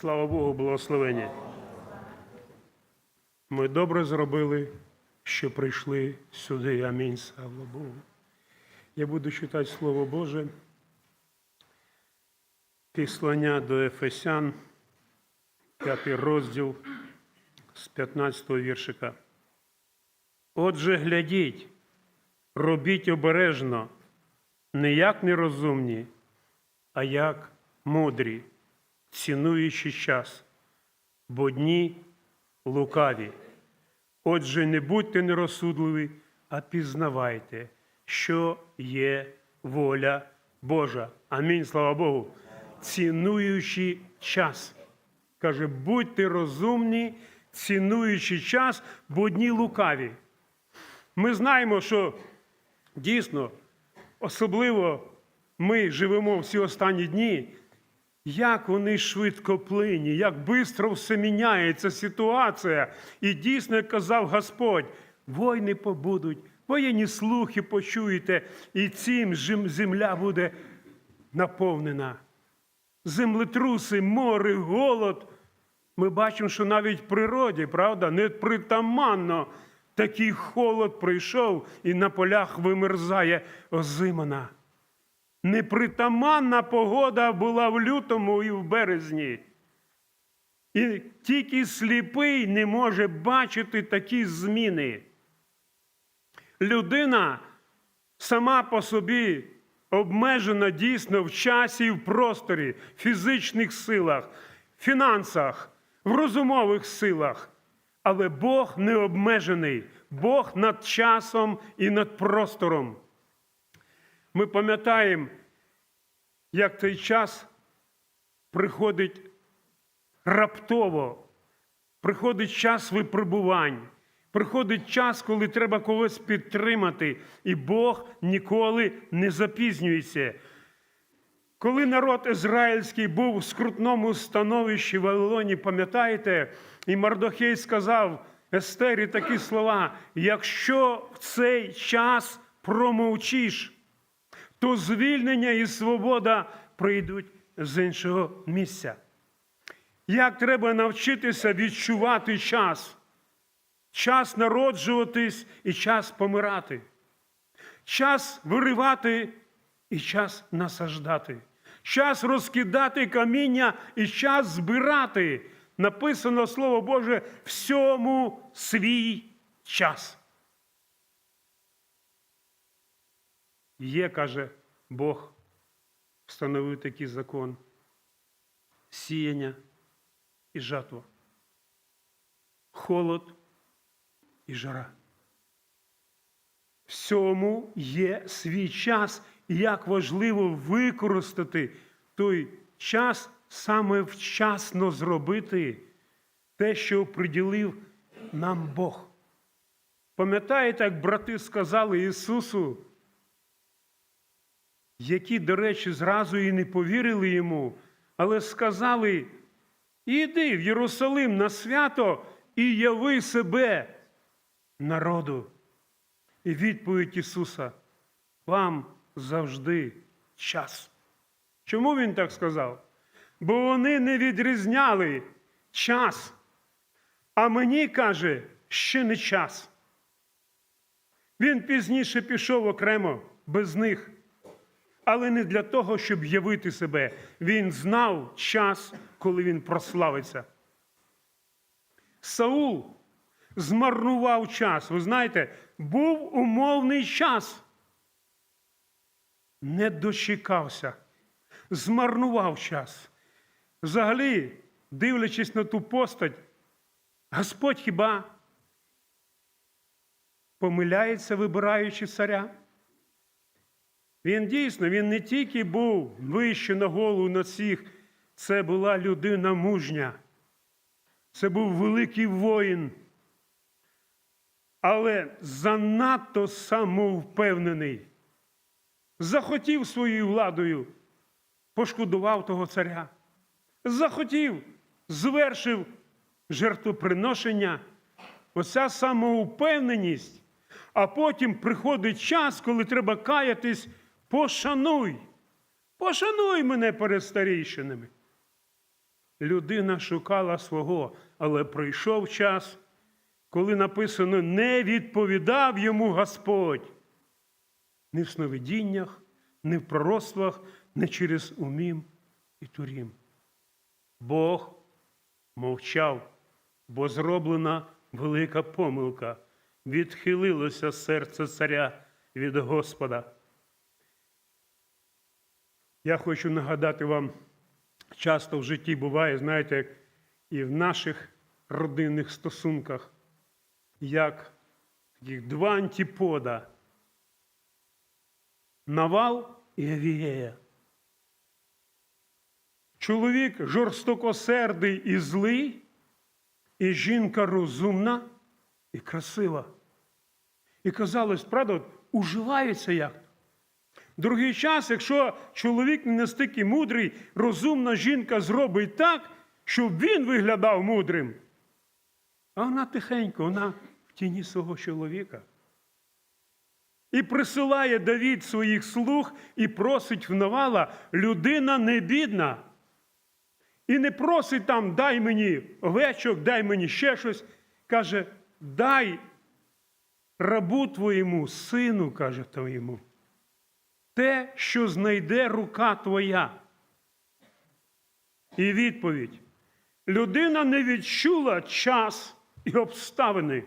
Слава Богу, благословені. Ми добре зробили, що прийшли сюди. Амінь. Слава Богу. Я буду читати Слово Боже. Післання до Ефесян, п'ятий розділ з 15 віршика. Отже, глядіть, робіть обережно, не як нерозумні, а як мудрі, цінуючи час, бо дні лукаві. Отже, не будьте нерозсудливі, а пізнавайте, що є воля Божа. Амінь, слава Богу. Цінуючи час. Каже, будьте розумні, цінуючи час, бо дні лукаві. Ми знаємо, що дійсно, особливо ми живемо всі останні дні, як вони швидкоплинні, як швидко все міняється ситуація. І дійсно, як казав Господь, війни побудуть, воєнні слухи почуєте, і цим земля буде наповнена. Землетруси, море, голод. Ми бачимо, що навіть в природі, правда, непритаманно такий холод прийшов і на полях вимерзає озимана. Непритаманна погода була в лютому і в березні. І тільки сліпий не може бачити такі зміни. Людина сама по собі обмежена дійсно в часі і в просторі, фізичних силах, фінансах, в розумових силах. Але Бог не обмежений, Бог над часом і над простором. Ми пам'ятаємо, як цей час приходить раптово, приходить час випробувань, приходить час, коли треба когось підтримати, і Бог ніколи не запізнюється. Коли народ ізраїльський був в скрутному становищі в Вавилоні, пам'ятаєте, і Мардохей сказав Естері такі слова: якщо в цей час промовчиш, то звільнення і свобода прийдуть з іншого місця. Як треба навчитися відчувати час, час народжуватись і час помирати, час виривати і час насаждати, час розкидати каміння і час збирати. Написано Слово Боже всьому свій час. Є, каже Бог, встановив такий закон сіяння і жатва, холод і жара. Всьому є свій час, і як важливо використати той час саме вчасно зробити те, що приділив нам Бог. Пам'ятаєте, як брати сказали Ісусу, які, до речі, зразу і не повірили йому, але сказали: іди в Єрусалим на свято і яви себе народу. І відповідь Ісуса: вам завжди час. Чому Він так сказав? Бо вони не відрізняли час. А мені каже, ще не час. Він пізніше пішов окремо без них, але не для того, щоб явити себе. Він знав час, коли він прославиться. Саул змарнував час. Ви знаєте, був умовний час. Не дочекався, змарнував час. Взагалі, дивлячись на ту постать, Господь хіба помиляється, вибираючи царя? Він дійсно, він не тільки був вище на голову над всіх, це була людина мужня, це був великий воїн, але занадто самовпевнений, захотів своєю владою, пошкодував того царя, захотів, звершив жертвоприношення, оця самоупевненість, а потім приходить час, коли треба каятись, пошануй, пошануй мене перед старійшинами. людина шукала свого, але прийшов час, коли написано, не відповідав йому Господь. Ні в сновидіннях, ні в пророцтвах, не через умім і турім. Бог мовчав, бо зроблена велика помилка. Відхилилося серце царя від Господа. Я хочу нагадати вам, часто в житті буває, знаєте, і в наших родинних стосунках, як таких два антипода. Навал і Авієя. Чоловік жорстокосердий і злий, і жінка розумна і красива. І казалось, правда, уживаються як. Другий час, якщо чоловік не настільки мудрий, розумна жінка зробить так, щоб він виглядав мудрим. А вона тихенько, вона в тіні свого чоловіка. І присилає Давід своїх слуг і просить в Навала, людина не бідна. І не просить там, дай мені овечок, дай мені ще щось. Каже, дай рабу твоєму, сину, каже твоєму, те, що знайде рука твоя. І відповідь. Людина не відчула час і обставини.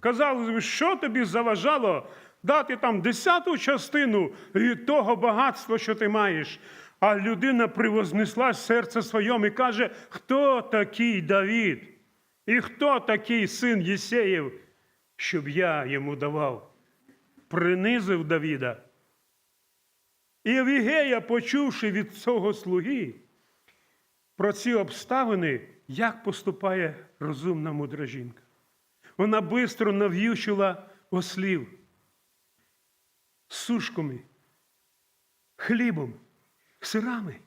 Казали, що тобі заважало дати там десяту частину від того багатства, що ти маєш. А людина привознесла серце своєму і каже, хто такий Давід? І хто такий син Єсеєв, щоб я йому давав? Принизив Давіда. І Авігея, почувши від цього слуги про ці обставини, як поступає розумна мудра жінка. Вона бистро нав'ючила ослів сушками, хлібом, сирами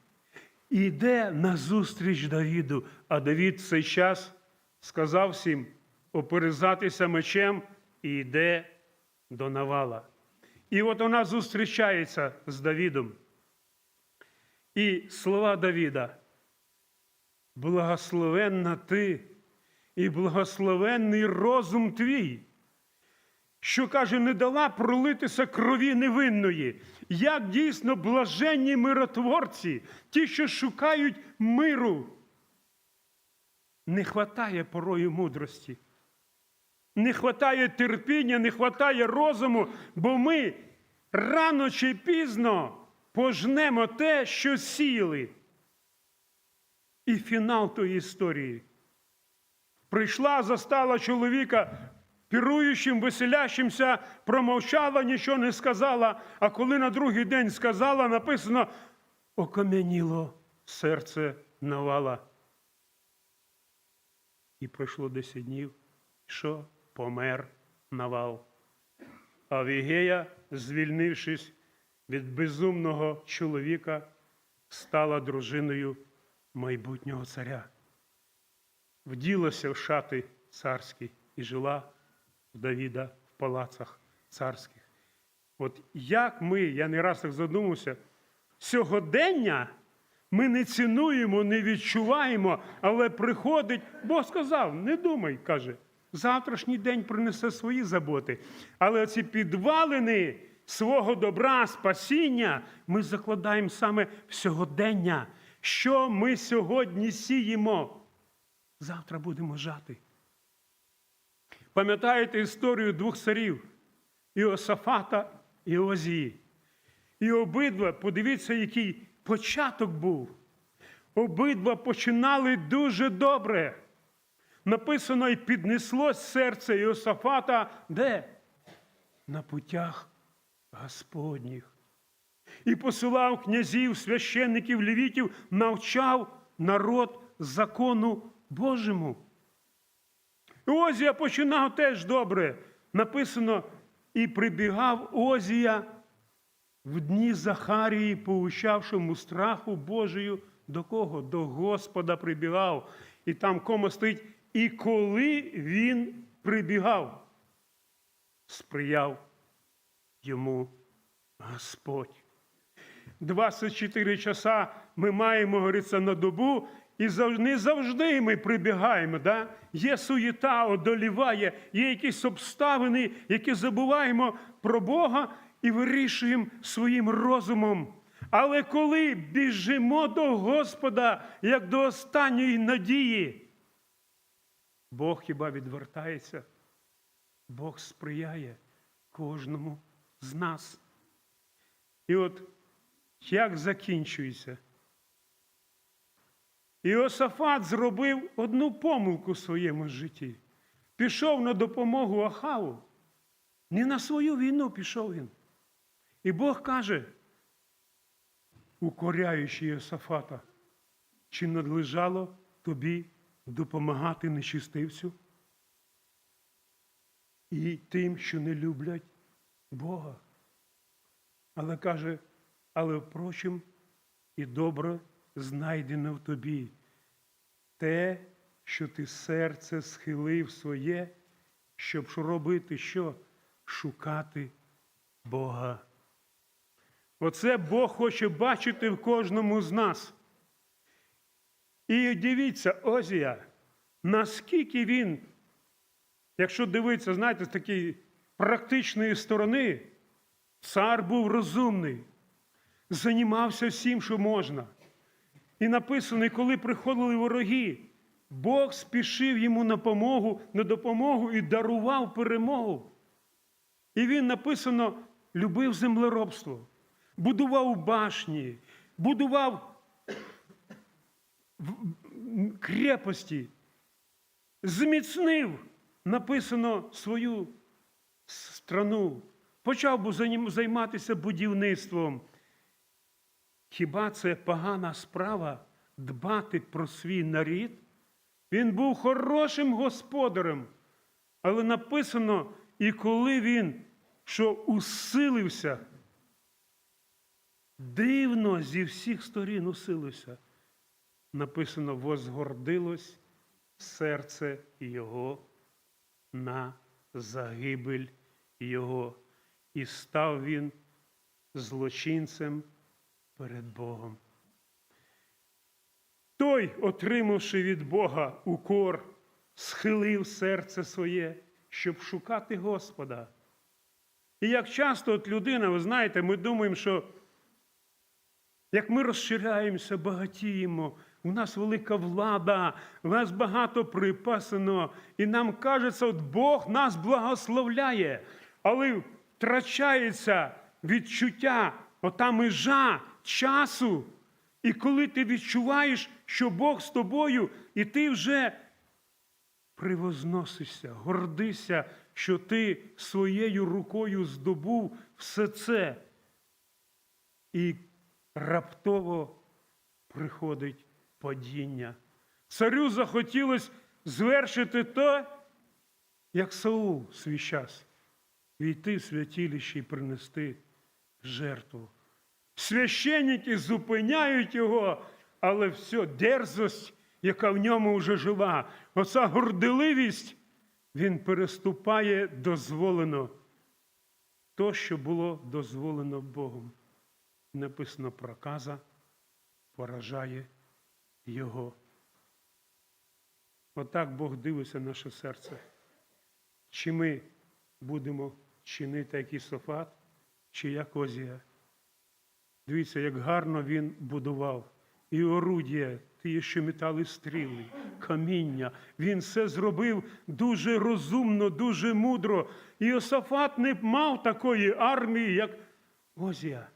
і йде назустріч Давіду. А Давід в цей час сказав всім оперезатися мечем і йде до навала. І от вона зустрічається з Давідом. І слова Давіда. Благословенна ти і благословенний розум твій, що каже, не дала пролитися крові невинної, як дійсно блаженні миротворці, ті, що шукають миру. Не хватає порою мудрості, не хватає терпіння, не хватає розуму, бо ми рано чи пізно пожнемо те, що сіяли. І фінал тої історії. Прийшла, застала чоловіка, піруючим, веселящимся, промовчала, нічого не сказала. А коли на другий день сказала, написано, окам'яніло серце навала. І пройшло 10 днів, що помер навал. А Вігея, звільнившись від безумного чоловіка, стала дружиною майбутнього царя. Вділася в шати царські і жила в Давіда в палацах царських. От як ми, я не раз так задумався, сьогодення ми не цінуємо, не відчуваємо, але приходить, Бог сказав, не думай, каже, завтрашній день принесе свої заботи. Але ці підвалини свого добра, спасіння ми закладаємо саме в сьогодення. Що ми сьогодні сіємо? Завтра будемо жати. Пам'ятаєте історію двох царів Іосафата і Озії? І обидва, подивіться, який початок був. Обидва починали дуже добре. Написано, і піднеслось серце Іосафата де? На путях Господніх. І посилав князів, священників, левітів, навчав народ закону Божому. Озія починав теж добре. Написано, і прибігав Озія в дні Захарії, поучавшому страху Божию, до кого? До Господа прибігав. І там кома стоїть, і коли він прибігав, сприяв йому Господь. 24 часа ми маємо, говориться, на добу, і не завжди ми прибігаємо. Да? Є суєта, одоліває, є якісь обставини, які забуваємо про Бога і вирішуємо своїм розумом. Але коли біжимо до Господа, як до останньої надії, Бог хіба відвертається? Бог сприяє кожному з нас. І от як закінчується? Іосафат зробив одну помилку в своєму житті. Пішов на допомогу Ахаву. Не на свою війну пішов він. І Бог каже, укоряючи Іосафата, чи надлежало тобі допомагати нечистивцю і тим, що не люблять Бога. Але каже, але впрочем, і добре знайдено в тобі те, що ти серце схилив своє, щоб робити що? Шукати Бога. Оце Бог хоче бачити в кожному з нас. І дивіться, Озія, наскільки він, якщо дивитися, знаєте, з такої практичної сторони, цар був розумний, займався всім, що можна. І написано, коли приходили вороги, Бог спішив йому на допомогу, на допомогу і дарував перемогу. І він написано, любив землеробство, будував башні, будував крепості, зміцнив, написано, свою страну, почав займатися будівництвом. Хіба це погана справа дбати про свій нарід? Він був хорошим господарем, але написано, і коли він що усилився, дивно зі всіх сторін усилився, написано, возгордилось серце його на загибель його, і став він злочинцем перед Богом. Той, отримавши від Бога укор, схилив серце своє, щоб шукати Господа. І як часто от людина, ви знаєте, ми думаємо, що як ми розширяємося, багатіємо, у нас велика влада, у нас багато припасено, і нам кажеться, от Бог нас благословляє, але втрачається відчуття, ота межа часу. І коли ти відчуваєш, що Бог з тобою, і ти вже привозносишся, гордишся, що ти своєю рукою здобув все це. І раптово приходить падіння. Царю захотілося звершити те, як Саул свій час, війти в святілище і принести жертву. Священники зупиняють його, але все, дерзость, яка в ньому вже жила, оця горделивість, він переступає дозволено. То, що було дозволено Богом. Написано проказа, поражає його. Отак Бог дивиться на наше серце. Чи ми будемо чинити як Ісофат, чи як Озія? Дивіться, як гарно він будував. І орудія, ті, що метали стріли, каміння. Він все зробив дуже розумно, дуже мудро. І не мав такої армії, як Озія.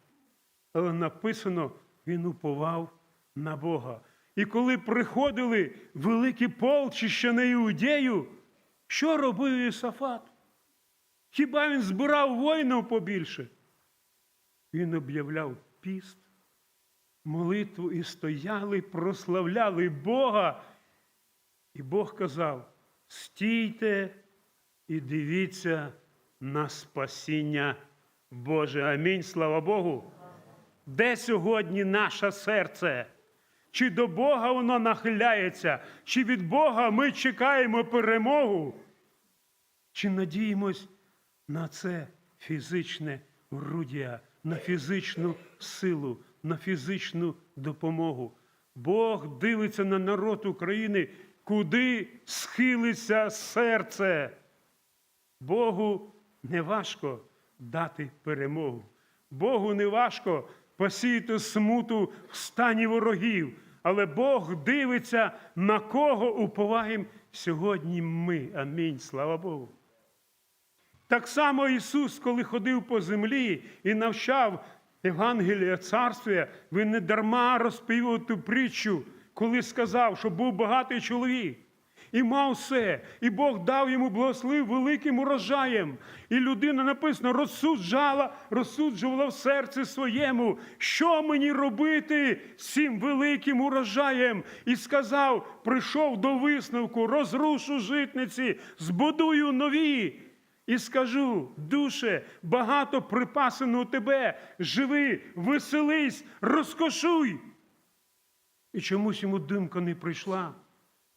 Але написано, він уповав на Бога. І коли приходили великі полчища на Іудею, що робив Ісафат? Хіба він збирав воїнів побільше? Він об'являв піст, молитву і стояли, прославляли Бога. І Бог казав: стійте і дивіться на спасіння Боже. Амінь. Слава Богу. Де сьогодні наше серце? Чи до Бога воно нахиляється, чи від Бога ми чекаємо перемогу? Чи надіємось на це фізичне орудія, на фізичну силу, на фізичну допомогу? Бог дивиться на народ України, куди схилиться серце. Богу не важко дати перемогу. Богу не важко посіяти смуту в стані ворогів. Але Бог дивиться, на кого уповаємо сьогодні ми. Амінь. Слава Богу. Так само Ісус, коли ходив по землі і навчав Євангелія Царствія, він не дарма розповів ту притчу, коли сказав, що був багатий чоловік. І мав все, і Бог дав йому благословив великим урожаєм. І людина написано, розсуджала, розсуджувала в серці своєму, що мені робити з цим великим урожаєм. І сказав: прийшов до висновку, розрушу житниці, збудую нові. І скажу, душе, багато припасено у тебе, живи, веселись, розкошуй. І чомусь йому думка не прийшла,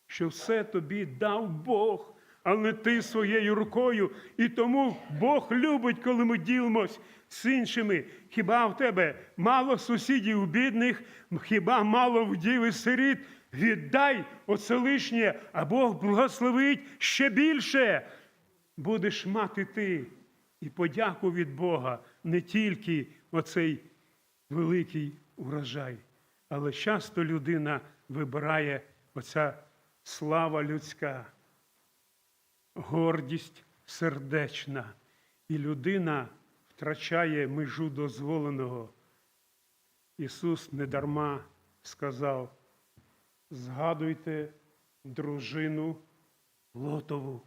що все тобі дав Бог, а не ти своєю рукою. І тому Бог любить, коли ми ділимось з іншими. Хіба в тебе мало сусідів бідних, хіба мало вдів і сиріт? Віддай оце лишнє, а Бог благословить ще більше будеш мати ти і подяку від Бога не тільки оцей великий урожай, але часто людина вибирає оця слава людська, гордість сердечна, і людина втрачає межу дозволеного. Ісус недарма сказав: згадуйте дружину Лотову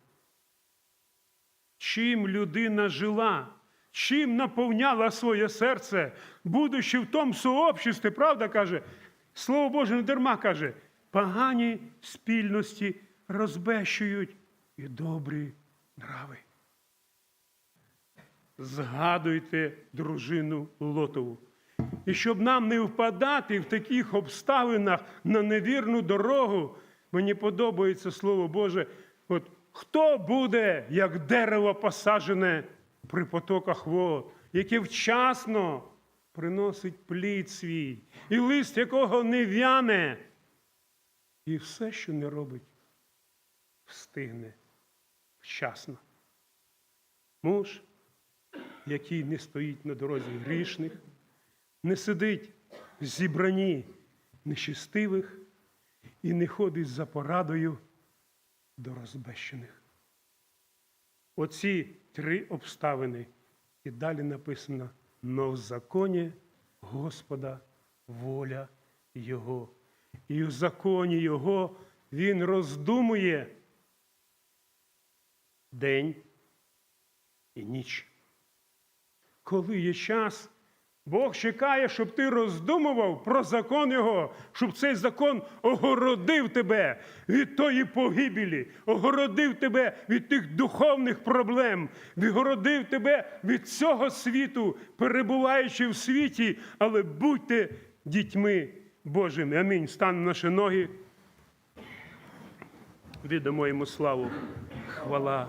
чим людина жила, чим наповняла своє серце, будучи в тому сообществі, правда каже, Слово Боже не дарма каже, погані спільності розбещують і добрі нрави. Згадуйте дружину Лотову. І щоб нам не впадати в таких обставинах на невірну дорогу, мені подобається Слово Боже. От хто буде, як дерево посаджене при потоках вод, яке вчасно приносить плід свій, і лист якого не в'яне, і все, що не робить, встигне вчасно. Муж, який не стоїть на дорозі грішних, не сидить в зібранні нечистивих і не ходить за порадою до розбещених. Оці три обставини. І далі написано: но в законі Господа воля Його. І в законі Його Він роздумує день і ніч. Коли є час, Бог чекає, щоб ти роздумував про закон Його, щоб цей закон огородив тебе від тої погибелі, огородив тебе від тих духовних проблем, відгородив тебе від цього світу, перебуваючи в світі, але будьте дітьми Божими. Амінь. Стан наші ноги. Віддамо йому славу. Хвала